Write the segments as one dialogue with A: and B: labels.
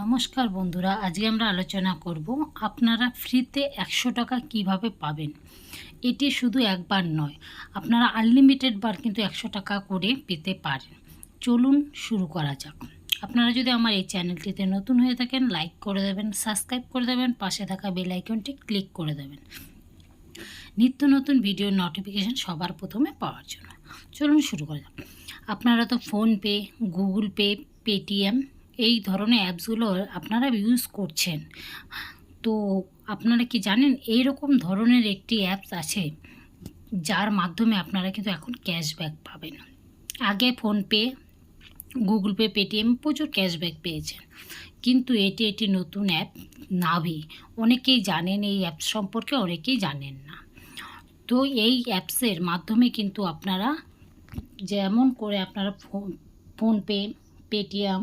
A: নমস্কার বন্ধুরা, আজকে আমরা আলোচনা করব আপনারা ফ্রিতে একশো টাকা কীভাবে পাবেন। এটি শুধু একবার নয়, আপনারা আনলিমিটেড বার কিন্তু একশো টাকা করে পেতে পারেন। চলুন শুরু করা যাক। আপনারা যদি আমার এই চ্যানেলটিতে নতুন হয়ে থাকেন লাইক করে দেবেন সাবস্ক্রাইব করে দেবেন, পাশে থাকা বেল আইকনটি ক্লিক করে দেবেন। নিত্য নতুন ভিডিওর নোটিফিকেশান সবার প্রথমে পাওয়ার জন্য। চলুন শুরু করা যাক। আপনারা তো ফোনপে গুগল পে পেটিএম এই ধরনের অ্যাপসগুলো আপনারা ইউজ করছেন। তো আপনারা কি জানেন এই রকম ধরনের একটি অ্যাপস আছে, যার মাধ্যমে আপনারা কিন্তু এখন ক্যাশব্যাক পাবেন। আগে ফোনপে, গুগল পে, পেটিএম প্রচুর ক্যাশব্যাক পেয়েছেন। কিন্তু এটি একটি নতুন অ্যাপ নাভি অনেকেই জানেন এই অ্যাপ সম্পর্কে, অনেকেই জানেন না। তো এই অ্যাপসের মাধ্যমে কিন্তু আপনারা, যেমন করে আপনারা ফোন ফোনপে পেটিএম,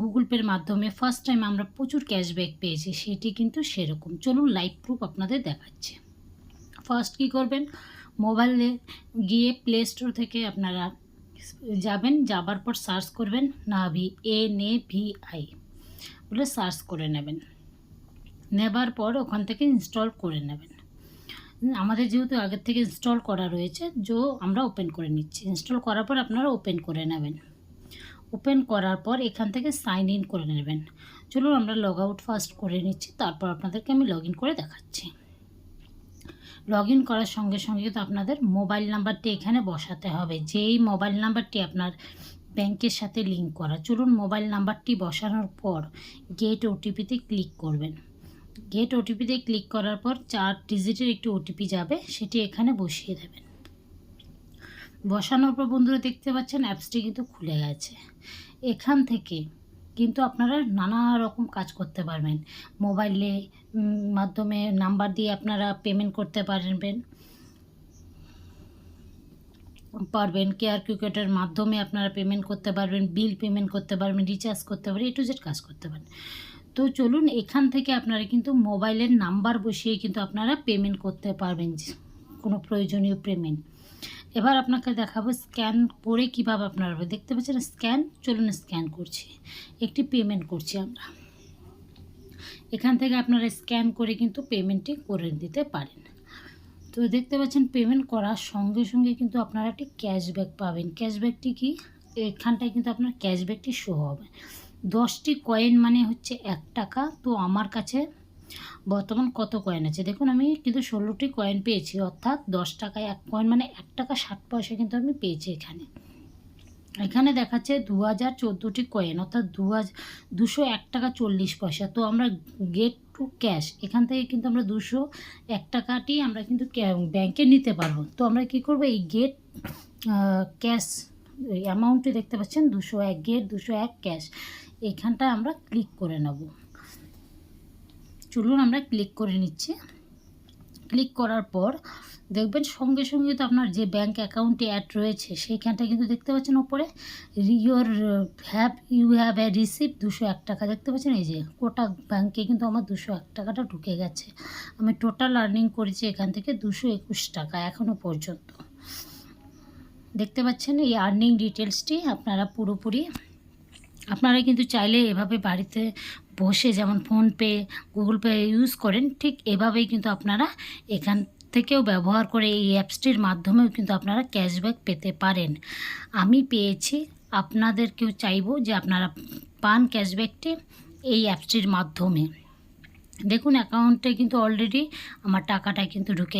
A: গুগল পের মাধ্যমে ফার্স্ট টাইম আমরা প্রচুর ক্যাশব্যাক পেয়েছি, সেটি কিন্তু সেরকম। চলুন লাইভ প্রুফ আপনাদের দেখাচ্ছে। ফার্স্ট কী করবেন? মোবাইলে গিয়ে প্লে স্টোর থেকে আপনারা যাবেন, যাবার পর সার্চ করবেন Navi, N A V I. বলে সার্চ করে নেবেন। নেবার পর ওখান থেকে ইনস্টল করে নেবেন। আমাদের যেহেতু আগের থেকে ইনস্টল করা রয়েছে যো আমরা ওপেন করে নিচ্ছি। ইনস্টল করার পর আপনারা ওপেন করে নেবেন। ওপেন করার পর এখান থেকে সাইন ইন করে নেবেন। চলুন আমরা লগ আউট ফার্স্ট করে নিচ্ছি, তারপর আপনাদেরকে আমি লগ ইন করে দেখাচ্ছি। লগ ইন করার সঙ্গে সঙ্গে তো আপনাদের মোবাইল নাম্বারটি এখানে বসাতে হবে। যেই মোবাইল নাম্বারটি আপনার ব্যাংকের সাথে লিঙ্ক করা, চলুন মোবাইল নাম্বারটি বসানোর পর গেট ওটিপিতে ক্লিক করবেন। গেট ওটিপিতে ক্লিক করার পর চার ডিজিটের একটি ওটিপি যাবে, সেটি এখানে বসিয়ে দেবেন। বসানোর পর বন্ধুরা দেখতে পাচ্ছেন অ্যাপসটি কিন্তু খুলে গেছে। এখান থেকে কিন্তু আপনারা নানা রকম কাজ করতে পারবেন। মোবাইলে মাধ্যমে নাম্বার দিয়ে আপনারা পেমেন্ট করতে পারবেন। পারবেন কেয়ার ক্রিকেটের মাধ্যমে আপনারা পেমেন্ট করতে পারবেন বিল পেমেন্ট করতে পারবেন রিচার্জ করতে পারবেন এ টু জেড কাজ করতে পারেন তো চলুন এখান থেকে আপনারা কিন্তু মোবাইলের নাম্বার বসিয়ে কিন্তু আপনারা পেমেন্ট করতে পারবেন। কোনো প্রয়োজনীয় পেমেন্ট এবার আপনাকে দেখাবো স্ক্যান করে কীভাবে আপনারা দেখতে পাচ্ছেন স্ক্যান চলুন স্ক্যান করছি। একটি পেমেন্ট করছি আমরা। এখান থেকে আপনারা স্ক্যান করে কিন্তু পেমেন্টটি করে দিতে পারেন। তো দেখতে পাচ্ছেন পেমেন্ট করার সঙ্গে সঙ্গে কিন্তু আপনারা একটি ক্যাশব্যাক পাবেন। ক্যাশব্যাকটি কি? এখানটায় কিন্তু আপনার ক্যাশব্যাকটি শো হবে। দশটি কয়েন মানে হচ্ছে এক টাকা। তো আমার কাছে বর্তমান কত কয়েন আছে? দেখুন, আমি কিন্তু ষোলোটি কয়েন পেয়েছি, অর্থাৎ দশ টাকায় এক কয়েন মানে এক টাকা ষাট পয়সা কিন্তু আমি পেয়েছি এখানে। এখানে দেখাচ্ছে দু হাজার চোদ্দোটি কয়েন অর্থাৎ দু হাজার দুশো এক টাকা চল্লিশ পয়সা। তো আমরা গেট টু ক্যাশ এখান থেকে কিন্তু আমরা দুশো এক টাকাটি আমরা কিন্তু ব্যাংকে নিতে পারব। তো আমরা কি করব? এই গেট ক্যাশ অ্যামাউন্টটি দেখতে পাচ্ছেন, দুশো এক গেট দুশো এক ক্যাশ এখানটা আমরা ক্লিক করে নেব। চলুন আমরা ক্লিক করে নিচ্ছি। ক্লিক করার পর দেখবেন সঙ্গে সঙ্গে তো আপনার যে ব্যাঙ্ক অ্যাকাউন্টে অ্যাড রয়েছে সেইখানটা কিন্তু দেখতে পাচ্ছেন ওপরে you're have you have a receive দুশো এক টাকা। দেখতে পাচ্ছেন এই যে কোটাক ব্যাঙ্কে কিন্তু আমার দুশো এক টাকাটা ঢুকে গেছে। আমি টোটাল আর্নিং করেছি এখান থেকে দুশো একুশ টাকা এখনও পর্যন্ত। দেখতে পাচ্ছেন এই আর্নিং ডিটেলসটি আপনারা পুরোপুরি আপনারা কিন্তু চাইলে এভাবে বাড়িতে বসে যেমন ফোনপে, গুগল পে ইউজ করেন, ঠিক এভাবেই কিন্তু আপনারা এখান থেকেও ব্যবহার করে এই অ্যাপসটির মাধ্যমেও কিন্তু আপনারা ক্যাশব্যাক পেতে পারেন। আমি পেয়েছি, আপনাদেরকেও চাইব যে আপনারা পান ক্যাশব্যাকটি এই অ্যাপসটির মাধ্যমে। দেখুন অ্যাকাউন্টে কিন্তু অলরেডি আমার টাকাটা কিন্তু ঢুকে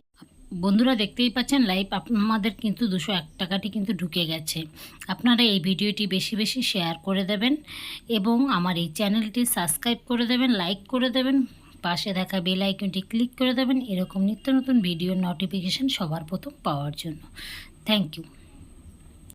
A: বন্ধুরা দেখতেই পাচ্ছেন, লাইভ আমাদের কিন্তু দুশো এক টাকাটি কিন্তু ঢুকে গেছে। আপনারা এই ভিডিওটি বেশি বেশি শেয়ার করে দেবেন এবং আমার এই চ্যানেলটি সাবস্ক্রাইব করে দেবেন, লাইক করে দেবেন, পাশে দেখা বেল আইকনটি ক্লিক করে দেবেন, এরকম নিত্য নতুন ভিডিও নোটিফিকেশান সবার প্রথম পাওয়ার জন্য। Thank you.